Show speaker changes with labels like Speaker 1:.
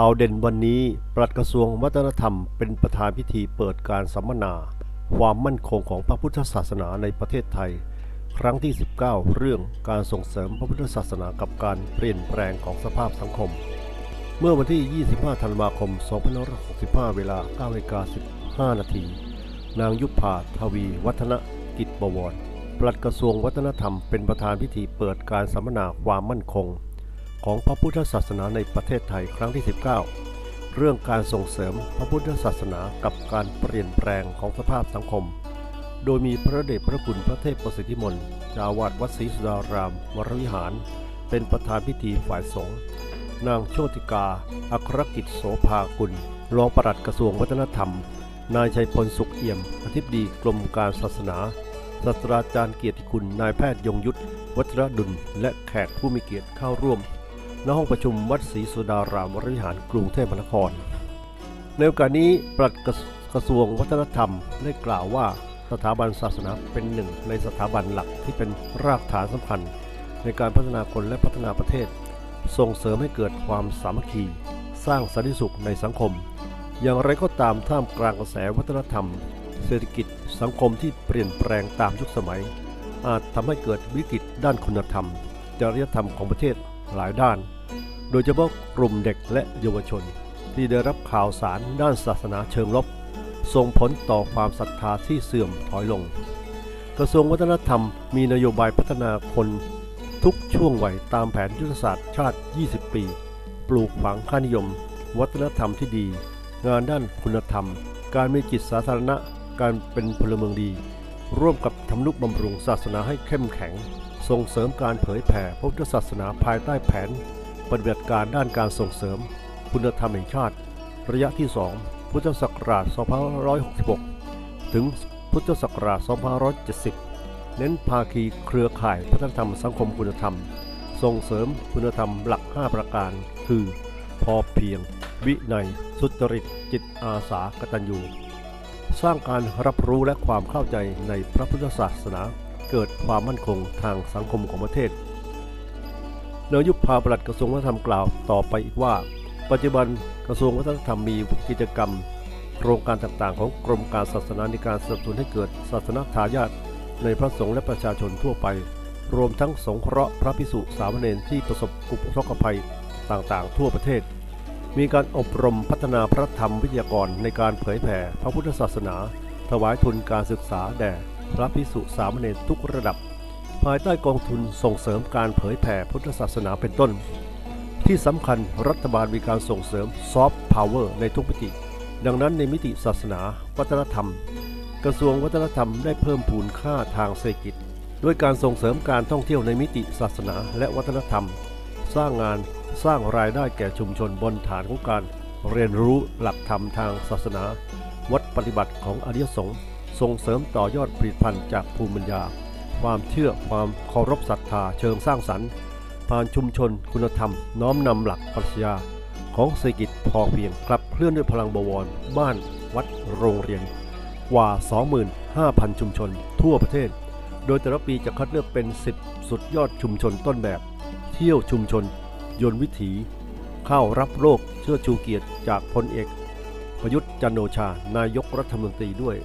Speaker 1: ข่าวเด่นวันนี้ ปลัดกระทรวงวัฒนธรรมเป็นประธานพิธีเปิดการสัมมนา ความมั่นคงของพระพุทธศาสนาในประเทศไทย ครั้งที่ 19 เรื่องการส่งเสริมพระพุทธศาสนากับการเปลี่ยนแปลงของสภาพสังคม เมื่อวันที่ 25 ธันวาคม 2565 เวลา9นาิก15 นาที นางยุพาทวี วัฒนกิจบวร ปลัดกระทรวงวัฒนธรรมเป็นประธานพิธีเปิดการสัมมนาความมั่นคง ของพระพุทธศาสนาในประเทศไทยครั้งที่ 19 เรื่องการส่งเสริมพระพุทธศาสนากับการเปลี่ยนแปลงของสภาพสังคม โดยมีพระเดชพระคุณพระเทพประสิทธิมนต์จ้าอาวาดวัดศรีสุดารามวรวิหาร เป็นประธานพิธีฝ่ายสงฆ์นางโชติกา อัครกิจโสภากุลรองปลัดกระทรวงวัฒนธรรม นายชัยพลสุขเอี่ยม อธิบดีกรมการศาสนา ศาสตราจารย์เกียรติคุณ นายแพทย์ยงยุทธ วัชรดุล และแขกผู้มีเกียรติเข้าร่วม ณห้องประชุมวัดศรีสุดารามวรวิหารกรุงเทพมหานคร ในโอกาสนี้ปลัดกระกระทรวงวัฒนธรรมได้กล่าวว่าสถาบันศาสนาเป็นหนึ่งในสถาบันหลักที่เป็นรากฐานสำคัญในการพัฒนาคนและพัฒนาประเทศ ส่งเสริมให้เกิดความสามัคคี สร้างสันติสุขในสังคม อย่างไรก็ตามท่ามกลางกระแสวัฒนธรรม เศรษฐกิจสังคมที่เปลี่ยนแปลงตามยุคสมัย อาจทำให้เกิดวิกฤตด้านคุณธรรม จริยธรรมของประเทศ หลายด้าน โดยเฉพาะกลุ่มเด็กและเยาวชน ที่ได้รับข่าวสารด้านศาสนาเชิงลบ ส่งผลต่อความศรัทธาที่เสื่อมถอยลง กระทรวงวัฒนธรรมมีนโยบายพัฒนาคนทุกช่วงวัยตามแผนยุทธศาสตร์ชาติ 20 ปี ปลูกฝังค่านิยม วัฒนธรรมที่ดี งานด้านคุณธรรม การมีจิตสาธารณะ การเป็นพลเมืองดี ร่วมกับทำนุบำรุงศาสนาให้เข้มแข็ง ส่งเสริมการเผยแผ่พระพุทธศาสนาภายใต้แผน ปฏิบัติการด้านการส่งเสริม คุณธรรมแห่งชาติ ระยะที่ 2 พุทธศักราช 2566 ถึงพุทธศักราช 2570 เน้นภาคีเครือข่ายพัฒนธรรมสังคมคุณธรรม ส่งเสริมคุณธรรมหลัก 5 ประการ คือ พอเพียง วินัย สุจริต จิตอาสากตัญญู สร้างการรับรู้และความเข้าใจในพระพุทธศาสนา เกิดความมั่นคงทางสังคมของประเทศนายกพาปลัดกระทรวงวัฒนธรรมกล่าวต่อไปอีกว่า ปัจจุบันกระทรวงวัฒนธรรมมีกิจกรรม โครงการต่างๆ ของกรมการศาสนาในการสนับสนุนให้เกิดศาสนาทายาทในพระสงฆ์และประชาชนทั่วไป รวมทั้งสงเคราะห์พระพิสุสามเณรที่ประสบอุทกภัยต่างๆ ทั่วประเทศ มีการอบรมพัฒนาพระธรรมวิทยากรในการเผยแผ่พระพุทธศาสนา ถวายทุนการศึกษาแด่ พระพิสุสามเณรทุกระดับ ภายใต้กองทุนส่งเสริมการเผยแผ่พุทธศาสนาเป็นต้น ที่สำคัญรัฐบาลมีการส่งเสริมซอฟต์พาวเวอร์ในทุกมิติ ดังนั้นในมิติศาสนา วัฒนธรรม กระทรวงวัฒนธรรมได้เพิ่มพูนค่าทางเศรษฐกิจด้วยการส่งเสริมการท่องเที่ยวในมิติศาสนาและวัฒนธรรม สร้างงานสร้างรายได้แก่ชุมชนบนฐานของการเรียนรู้หลักธรรมทางศาสนา วัดปฏิบัติของอริยสงฆ์ ส่งเสริมต่อยอดผลิตภัณฑ์จากภูมิปัญญา ความเชื่อความเคารพศรัทธาเชิงสร้างสรรค์ ผ่านชุมชนคุณธรรม น้อมนำหลักปรัชญาของเศรษฐกิจพอเพียงขับเคลื่อนด้วยพลังบวร บ้าน วัดโรงเรียน กว่า 25,000 ชุมชน ทั่วประเทศ โดยแต่ละปีจะคัดเลือกเป็น 10 สุดยอดชุมชนต้นแบบ เที่ยวชุมชน ยนต์วิถี เข้ารับโลกเชื่อชูเกียรติจากพลเอก ประยุทธ์จันโอชา นายกรัฐมนตรีด้วย